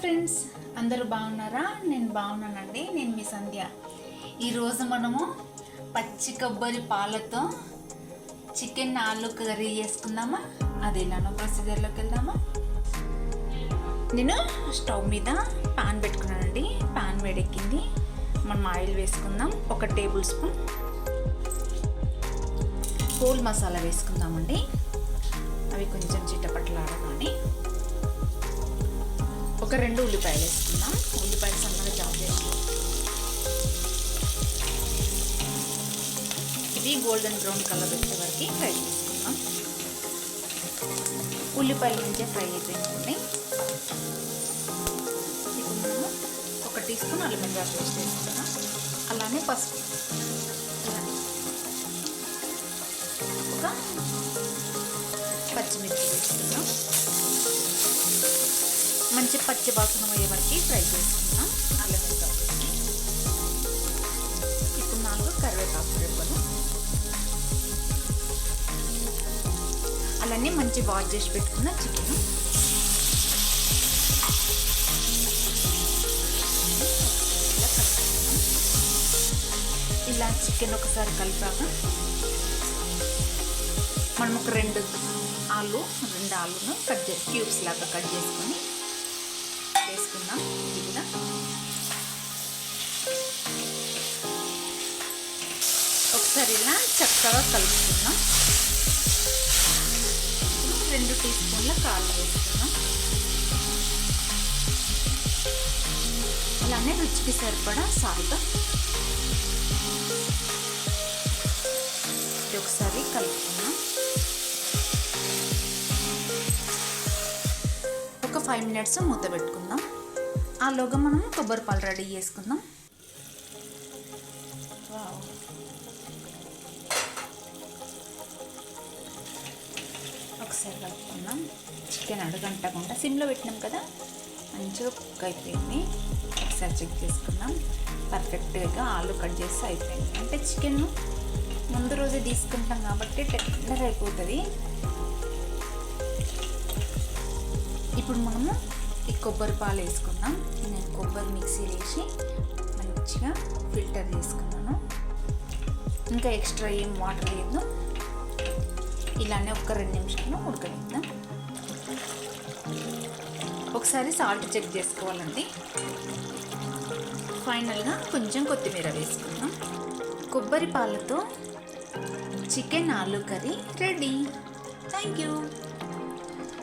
Friends అందరూ బాగున్నారా? నేను బాగున్నానండి నేను మీ సంధ్య. ఈరోజు మనము పచ్చి కొబ్బరి పాలతో చికెన్ ఆలు కర్రీ చేసుకుందామా? అది ఎలానో ప్రొసీజర్లోకి వెళ్దామా? నేను స్టవ్ మీద పాన్ పెట్టుకున్నానండి పాన్ వేడెక్కింది. మనం ఆయిల్ వేసుకుందాం ఒక టేబుల్ స్పూన్. హోల్ మసాలా వేసుకుందామండి. అవి కొంచెం చిట్టపట్లాడగానే ఒక రెండు ఉల్లిపాయలు వేసుకుందాం. ఉల్లిపాయలు సన్నగా చాప్ చేసుకో ఇవి గోల్డెన్ బ్రౌన్ కలర్ వచ్చే వరకు ఫ్రై చేసుకుందాం. ఉల్లిపాయలు నుంచే ఫ్రై అయిపోయింది ఇప్పుడు మనము ఒక టీ స్పూన్ అల్లం వెల్లుల్లి పేస్ట్ వేసుకుందాం. అలానే పసుపు. ఒక పచ్చిమిర్చి వేసుకుందాం. మంచి పచ్చి వాసన అయ్యే వరకు ఫ్రై చేసుకున్నాం అల్లం వెల్లుల్లి ఇప్పుడు నాలుగు కరివేపాకు రెబ్బలు అలానే మంచి వాష్ చేసి పెట్టుకున్న చికెన్ ఇలా చికెన్ ఒకసారి కలిపాక మనం ఒక రెండు ఆలు రెండు ఆలును కట్ చేసి క్యూబ్స్ లాగా కట్ చేసుకొని వేసుకుందాం. ఇది కూడా ఒకసారి ఇలా చక్కగా కలుపుకుందాం. రెండు టీ స్పూన్ల కారం వేసుకుందాం. అలానే రుచికి సరిపడా సాల్ట్. ఒకసారి కలుపుకుందాం. ఫైవ్ మినిట్స్ మూత పెట్టుకుందాం. ఆలోగా మనం కొబ్బరి పాలు రెడీ చేసుకుందాం. ఒకసారి కలుపుకుందాం. చికెన్ అడగంటకుండా సిమ్లో పెట్టినాం కదా? మంచిగా కుక్ అయిపోయింది. ఒకసారి చెక్ చేసుకుందాం. పర్ఫెక్ట్గా ఆలు కట్ చేస్తే అయిపోయింది. అంటే చికెన్ ముందు రోజే తీసుకుంటాం కాబట్టి టెండర్ అయిపోతుంది. ఇప్పుడు మనము ఈ కొబ్బరి పాలు వేసుకుందాం. నేను కొబ్బరి మిక్సీ వేసి మంచిగా ఫిల్టర్ చేసుకున్నాను. ఇంకా ఎక్స్ట్రా ఏం వాటర్ లేదు. ఇలానే ఒక రెండు నిమిషాలు ఉడకనిద్దాం. ఒకసారి సాల్ట్ చెక్ చేసుకోవాలండి. ఫైనల్గా కొంచెం కొత్తిమీర వేసుకుందాం. కొబ్బరి పాలతో చికెన్ ఆలు కర్రీ రెడీ. Thank you.